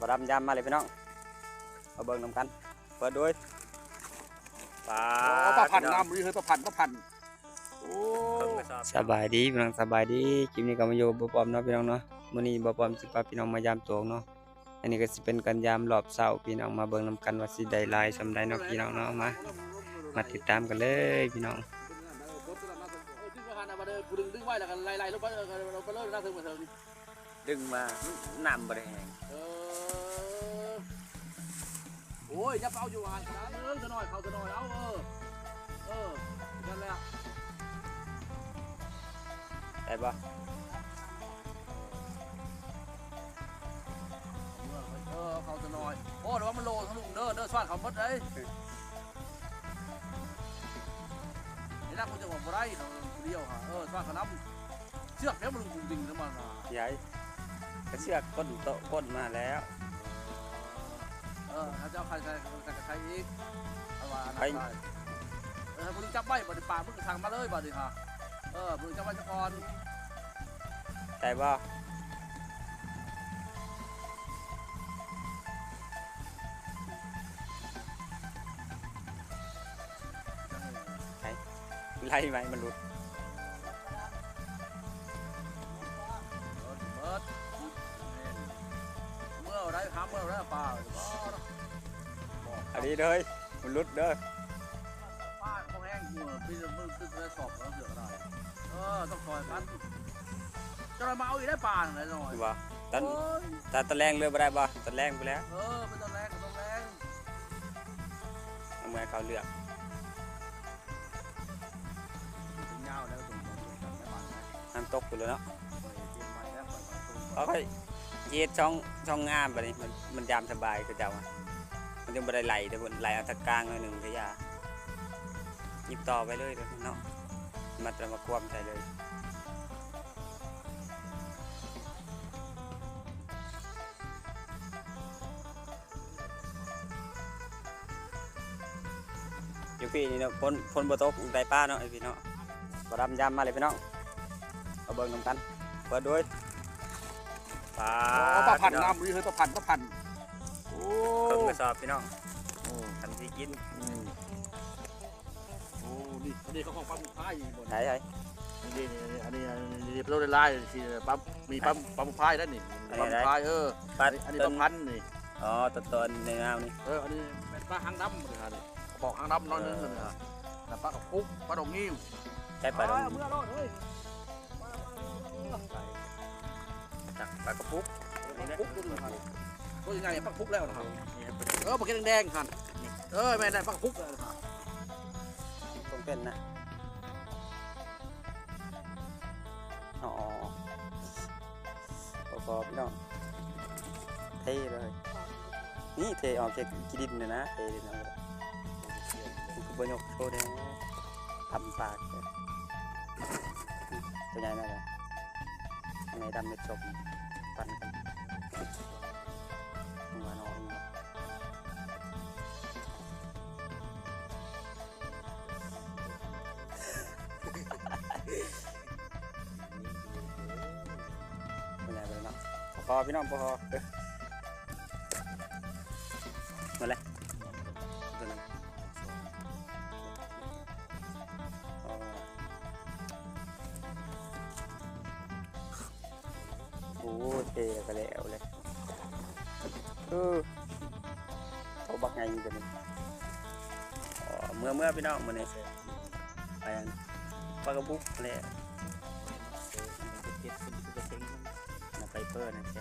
บดำยำมาเลยพี่น้องมาเบิ่งนำกัน เปิดด้วยปลาโอ้ปลาพันน้ำนี่เฮ้ยปลาพันปลาพันโอ้สบายดีพี่น้องสบายดีคลิปนี้ก็มาอยู่บ่ปอมเนาะพี่น้องเนาะมื้อนี้บ่ปอมสิพาพี่น้องมายามตัวเนาะอันนี้ก็สิเป็นการยามรอบเช้าพี่น้องมาเบิ่งนำกันว่าสิได้หลายสำใดเนาะพี่น้องเนาะมามาติดตามกันเลยพี่น้องดึงดึงไว้แล้วกันไล่ๆลงไปเราไปเลิกนะเถิงมาเถิงดึงมาน้ำบ่ได้แห้งเออโอ้ยอย่าเอาอยู่ห่างนะเออจะหน่อยเขาจะหน่อยเอาเออเออนั่นแหละได้บ่เออเขาจะหน่อยโอ้เดี๋ยวว่ามันโลทั้งลุงเด้อเด้อสวัสดเขาหมดเลยนี่นักมันจะบอกบ่ได้เนาะเดียวฮะเออสวัสดเขานำเชือกเนี้ยมันลุงดิ่งแล้วมันใหญ่ กระเชือกก้นโตะก้นมาแล้ว เออถ้าเจ้าใครใครใครใครอีกเอาว่าอันนั้นได้เออมึงจับไว้บ่ได้ป่ามึงก็ทางมาเลยบ่ดิฮะเออมึงจับไว้ซะก่อนได้บ่ไล่ไหมมันหลุด เลยมันหลุดเด้อป้าเขาแห้งมือพี่มึงตึ้งสอบแล้วเสืออะไรเออต้องคอยกันจะมาเอาอีกได้ป่าไหนหน่อยว่าตอนโอ้ยตอนตอนแรงเรือบ่ได้บ่ตอนแรงไปแล้วเออไม่ต้องแรงไม่ต้องแรงเอามือเขาเลือกถึงยาวแล้วตรงตรงตรงบ้านนะน้ำตกไปเลยเนาะเปิดเกมใหม่แล้วเปิดประตูเขาก็เย็ดช่องช่องงามแบบนี้มันมันยามสบายคือเจ้าอะ มันจะบ่ได้ไหลแต่บนไหลเอาทางกลางหน่อยหนึ่งก็อยาหยิบต่อไปเลยเด้อเนาะมันจะมาควบใส่เลยอยู่พี่นี่เนาะพ้นพ้นบ่ตกได้ป้าเนาะไอพี่เนาะบ่ดำยำมาเลยพี่น้องเอาเบิ่งนำกันเปิดด้วยปลาโอ้ปลาพันน้ำนี่เฮ้ยปลาพันปลาพันโอ้เครื่อง กระสอบพี่น้องโอ้ทันสิกินอืมโอ้นี่อันนี้เขาของปั๊มมุกพายอยู่บนไหนไอ้นี่นี่อันนี้อันนี้นี่เราได้ไล่สิปั๊มมีปั๊มปั๊มมุกพายแล้วนี่ปั๊มมุกพายเออปลาอันนี้ต้ปลานพันนี่อ๋อต้นต้นในน้ำนี่เอออันนี้เป็นปลาหางดำเลยครับบอกหางดำน้อยนึงเลยครับแต่ปลากระปุกปลาดองงิ้วใช้ปลาดงเมื่อรอดเฮ้ยจักปลากระปุกปุกตัวนึงครับตัวยังไงปลาปุกแล้วนะครับนี่ครับ เออปลากแดงๆครับเออแม่ได้ปลากระปุกแล้วนะครับตรงเป็นนะอ๋อพอๆพี่น้องเทเลย นี่เทออกจากกิดินเลยนะเทเลยนะมันคือบยกโชว์เลยทำปากเลยตัวใหญ่น่าจะอันไหนดำเม็ดชมปันกัน อพี่น้องพอเด้อหมดเลยตัวนึงอ๋อโอ้เทแล้วก็แล้วเลยเออเขาบักไงอยู่ตัวนี้อ๋อเมื่อเมื่อพี่น้องมาเนี่ยไปอันปลากระบุกแล้วนะไฟ เปอร์นะแก